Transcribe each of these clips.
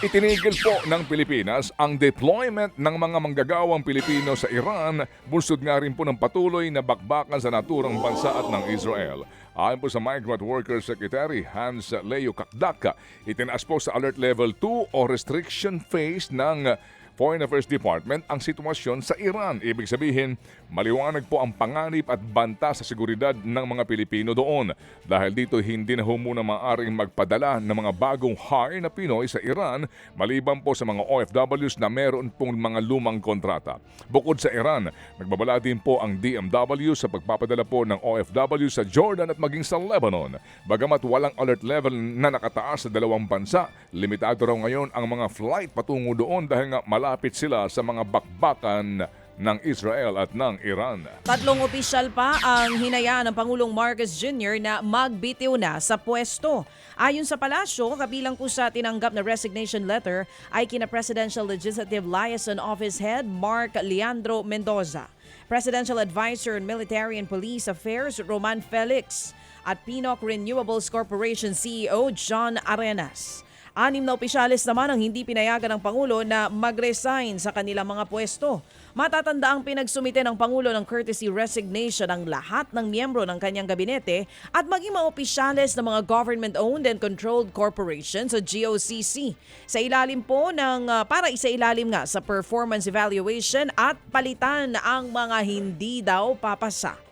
Itinigil po ng Pilipinas ang deployment ng mga manggagawang Pilipino sa Iran, bunsod nga rin po ng patuloy na bakbakan sa naturang bansa at ng Israel. Ayon po sa Migrant Workers Secretary Hans Leo Kakdak, itinaas po sa Alert Level 2 o Restriction Phase ng Foreign Affairs Department ang sitwasyon sa Iran. Ibig sabihin, maliwanag po ang panganib at banta sa seguridad ng mga Pilipino doon. Dahil dito hindi na ho muna maaaring magpadala ng mga bagong hire na Pinoy sa Iran maliban po sa mga OFWs na meron pong mga lumang kontrata. Bukod sa Iran, nagbabala din po ang DMW sa pagpapadala po ng OFW sa Jordan at maging sa Lebanon. Bagamat walang alert level na nakataas sa dalawang bansa, limitado raw ngayon ang mga flight patungo doon dahil nga malapit sila sa mga bakbakan ng Israel at ng Iran. Tatlong opisyal pa ang hinayaan ng Pangulong Marcos Jr. na magbitiw na sa pwesto. Ayon sa palasyo, kabilang po sa tinanggap na resignation letter ay kina Presidential Legislative Liaison Office Head Mark Leandro Mendoza, Presidential Advisor on Military and Police Affairs Roman Felix, at Pinoc Renewables Corporation CEO John Arenas. Anim na opisyalis naman ang hindi pinayagan ng Pangulo na mag-resign sa kanilang mga pwesto. Matatanda ang pinagsumite ng Pangulo ng courtesy resignation ang lahat ng miyembro ng kanyang gabinete at maging mga opisyalis ng mga government-owned and controlled corporations o GOCC. Sa ilalim po ng, ah, para isa ilalim nga sa performance evaluation at palitan ang mga hindi daw papasa.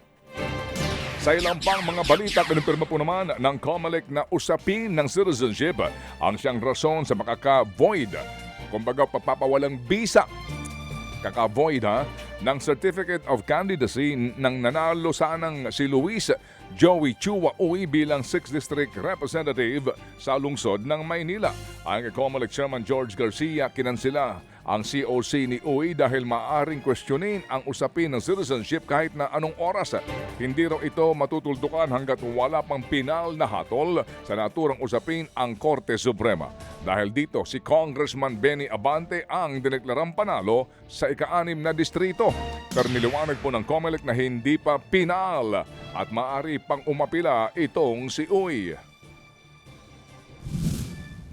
Sa ilang pang mga balita, kinumpirma po naman ng COMELEC na usapin ng citizenship ang siyang rason sa makaka-void. Kumbaga, papawalang bisa kaka-void ha, ng Certificate of Candidacy ng nanalo sanang si Luis Joey Chua Uy bilang 6th District Representative sa lungsod ng Maynila. Ang COMELEC Chairman George Garcia, kinansila ang COC ni Uy dahil maaring questionin ang usapin ng citizenship kahit na anong oras. Hindi raw ito matutuldukan hanggat wala pang pinal na hatol sa naturang usapin ang Korte Suprema. Dahil dito, si Congressman Benny Abante ang dineklarang panalo sa ika-anim na distrito. Pero po ng COMELEC na hindi pa pinal at maaari pang umapila itong si Uy.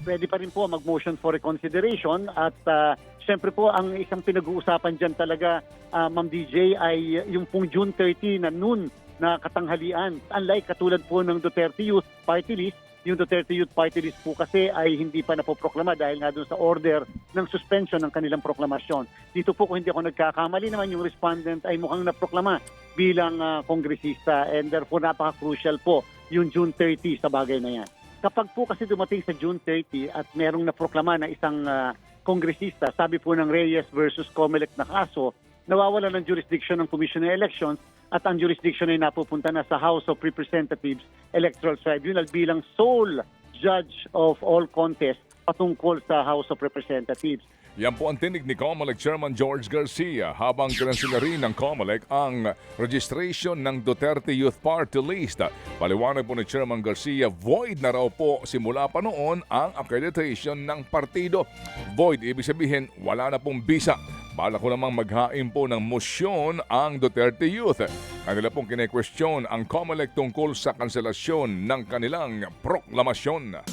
pwede pa rin po mag-motion for reconsideration at uh, syempre po ang isang pinag-uusapan dyan talaga, ah, Ma'am DJ, ay yung pong June 30 na noon na katanghalian. Unlike katulad po ng Duterte Youth Party List, yung Duterte Youth Party List po kasi ay hindi pa napoproklama dahil nga doon sa order ng suspension ng kanilang proklamasyon. Dito po kung hindi ako nagkakamali naman yung respondent ay mukhang naproklama bilang ah, kongresista and therefore napaka-crucial po yung June 30 sa bagay na yan. Kapag po kasi dumating sa June 30 at merong naproklama na isang ah, kongresista, sabi po ng Reyes versus Comelec na kaso, nawawala ng jurisdiction ng Commission on Elections at ang jurisdiction ay napupunta na sa House of Representatives Electoral Tribunal bilang sole judge of all contests patungkol sa House of Representatives. Yan po ang tinig ni COMELEC Chairman George Garcia habang kinansila rin ng COMELEC ang registration ng Duterte Youth Party List. Paliwanag po ni Chairman Garcia, void na raw po simula pa noon ang accreditation ng partido. Void, ibig sabihin wala na pong bisa. Bala ko namang maghain po ng motion ang Duterte Youth. Kanila pong kine-question ang COMELEC tungkol sa kanselasyon ng kanilang proklamasyon.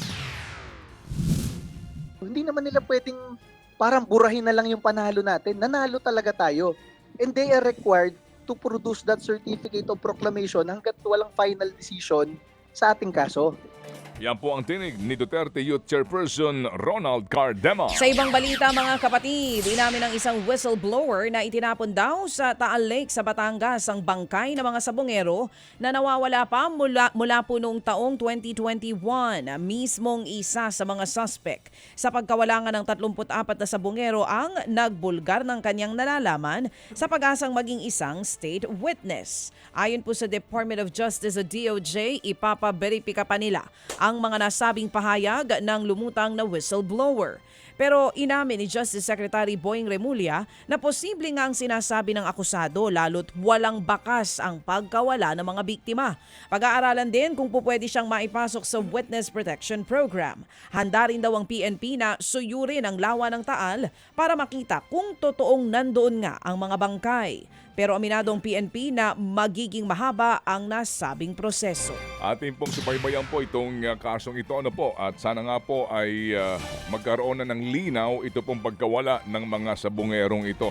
hindi naman nila pwedeng parang burahin na lang yung panalo natin. Nanalo talaga tayo. And they are required to produce that certificate of proclamation hanggat walang final decision sa ating kaso. Yan po ang tinig ni Duterte Youth Chairperson Ronald Cardema. Sa ibang balita mga kapatid, inamin ng isang whistleblower na itinapon daw sa Taal Lake sa Batangas ang bangkay ng mga sabongero na nawawala pa mula, mula po noong taong 2021. Mismong isa sa mga suspect sa pagkawalangan ng 34 na sabongero ang nagbulgar ng kanyang nalalaman sa pag-asang maging isang state witness. Ayon po sa Department of Justice o DOJ, ipapaberipika pa nila ang mga nasabing pahayag ng lumutang na whistleblower. Pero inamin ni Justice Secretary Boying Remulla na posible nga ang sinasabi ng akusado lalo't walang bakas ang pagkawala ng mga biktima. Pag-aaralan din kung pupwede siyang maipasok sa Witness Protection Program. Handa rin daw ang PNP na suyurin ang lawa ng Taal para makita kung totoong nandoon nga ang mga bangkay. Pero aminadong PNP na magiging mahaba ang nasabing proseso. Ating pong subaybayan po itong uh, kasong ito ano po at sana nga po ay uh, magkaroon na ng linaw ito pong pagkawala ng mga sabungerong ito.